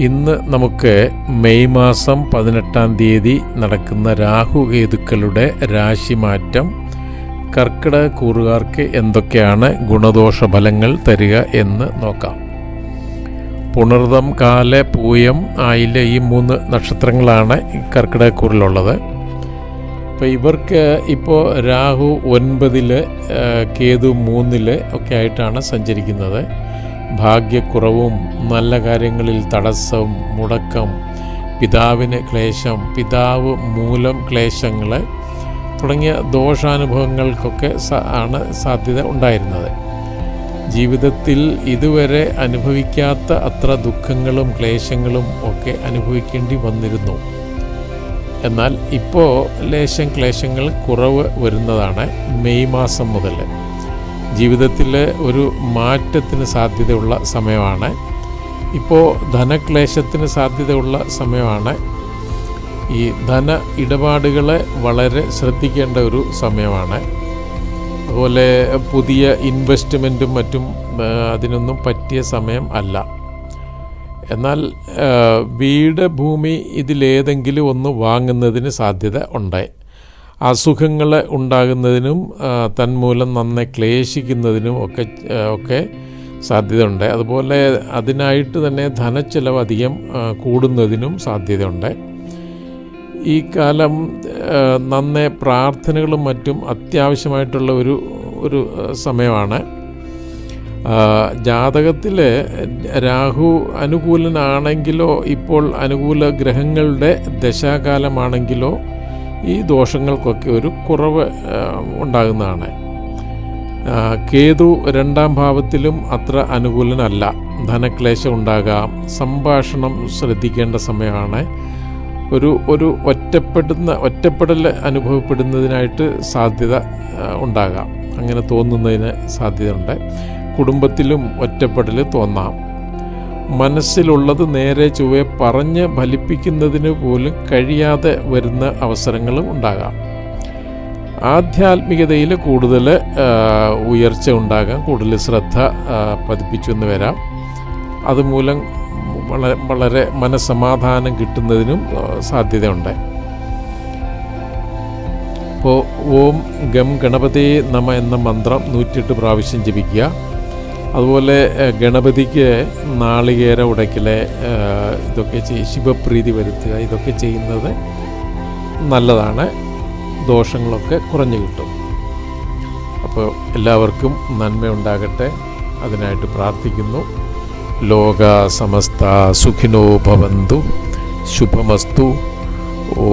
ഇന്ന് നമുക്ക് മെയ് മാസം പതിനെട്ടാം തീയതി നടക്കുന്ന രാഹു രാഹുകേതുക്കളുടെ രാശിമാറ്റം കർക്കിടക കൂറുകാർക്ക് എന്തൊക്കെയാണ് ഗുണദോഷ ഫലങ്ങൾ തരിക എന്ന് നോക്കാം. പുണർതം കാല പൂയം ആയില്ല ഈ മൂന്ന് നക്ഷത്രങ്ങളാണ് കർക്കിടകക്കൂറിലുള്ളത് അപ്പോൾ ഇവർക്ക് ഇപ്പോൾ രാഹു ഒൻപതിൽ കേതു മൂന്നിൽ ഒക്കെ ആയിട്ടാണ് സഞ്ചരിക്കുന്നത്. ഭാഗ്യക്കുറവും നല്ല കാര്യങ്ങളിൽ തടസ്സം മുടക്കം പിതാവിന് ക്ലേശം പിതാവ് മൂലം ക്ലേശങ്ങൾ തുടങ്ങിയ ദോഷാനുഭവങ്ങൾക്കൊക്കെ ആണ് സാധ്യത ഉണ്ടായിരുന്നത്. ജീവിതത്തിൽ ഇതുവരെ അനുഭവിക്കാത്ത അത്ര ദുഃഖങ്ങളും ക്ലേശങ്ങളും ഒക്കെ അനുഭവിക്കേണ്ടി വന്നിരുന്നു. എന്നാൽ ഇപ്പോൾ ലേശം ക്ലേശങ്ങൾ കുറവ് വരുന്നതാണ് മെയ് മാസം മുതൽ ജീവിതത്തിൽ ഒരു മാറ്റത്തിന് സാധ്യതയുള്ള സമയമാണ്. ഇപ്പോൾ ധനക്ലേശത്തിന് സാധ്യതയുള്ള സമയമാണ്. ഈ ധന ഇടപാടുകളെ വളരെ ശ്രദ്ധിക്കേണ്ട ഒരു സമയമാണ്. അതുപോലെ പുതിയ ഇൻവെസ്റ്റ്മെന്റും മറ്റും അതിനൊന്നും പറ്റിയ സമയം അല്ല. എന്നാൽ വീട് ഭൂമി ഇതിലേതെങ്കിലും ഒന്ന് വാങ്ങുന്നതിന് സാധ്യത ഉണ്ട്. അസുഖങ്ങൾ ഉണ്ടാകുന്നതിനും തന്മൂലം നന്നെ ക്ലേശിക്കുന്നതിനും ഒക്കെ ഒക്കെ സാധ്യതയുണ്ട്. അതുപോലെ അതിനായിട്ട് തന്നെ ധനച്ചെലവ് അധികം കൂടുന്നതിനും സാധ്യതയുണ്ട്. ഈ കാലം നന്നെ പ്രാർത്ഥനകളും മറ്റും അത്യാവശ്യമായിട്ടുള്ള ഒരു ഒരു സമയമാണ്. ജാതകത്തിൽ രാഹു അനുകൂലനാണെങ്കിലോ ഇപ്പോൾ അനുകൂല ഗ്രഹങ്ങളുടെ ദശാകാലമാണെങ്കിലോ ഈ ദോഷങ്ങൾക്കൊക്കെ ഒരു കുറവ് ഉണ്ടാകുന്നതാണ്. കേതു രണ്ടാം ഭാവത്തിലും അത്ര അനുകൂലനല്ല. ധനക്ലേശം ഉണ്ടാകാം. സംഭാഷണം ശ്രദ്ധിക്കേണ്ട സമയമാണ്. ഒരു ഒരു ഒറ്റപ്പെടുന്ന ഒറ്റപ്പെടൽ അനുഭവപ്പെടുന്നതിനായിട്ട് സാധ്യത ഉണ്ടാകാം. അങ്ങനെ തോന്നുന്നതിന് സാധ്യതയുണ്ട്. കുടുംബത്തിലും ഒറ്റപ്പെടൽ തോന്നാം. മനസ്സിലുള്ളത് നേരെ ചൊവ്വെ പറഞ്ഞ് ഫലിപ്പിക്കുന്നതിന് പോലും കഴിയാതെ വരുന്ന അവസരങ്ങളും ഉണ്ടാകാം. ആധ്യാത്മികതയിൽ കൂടുതൽ ഉയർച്ച ഉണ്ടാകാം കൂടുതൽ ശ്രദ്ധ പതിപ്പിച്ചു എന്ന് വരാം. അതുമൂലം വളരെ വളരെ മനസമാധാനം കിട്ടുന്നതിനും സാധ്യതയുണ്ട്. അപ്പോൾ ഓം ഗം ഗണപതി നമ എന്ന മന്ത്രം നൂറ്റിയെട്ട് പ്രാവശ്യം ജപിക്കുക. അതുപോലെ ഗണപതിക്ക് നാളികേര ഉടയ്ക്കലെ ഇതൊക്കെ ചെയ് ശിവപ്രീതി വരുത്തുക ഇതൊക്കെ ചെയ്യുന്നത് നല്ലതാണ്. ദോഷങ്ങളൊക്കെ കുറഞ്ഞു കിട്ടും. അപ്പോൾ എല്ലാവർക്കും നന്മയുണ്ടാകട്ടെ അതിനായിട്ട് പ്രാർത്ഥിക്കുന്നു. ലോക സമസ്ത സുഖിനോ ഭവന്തു. ശുഭമസ്തു. ഓ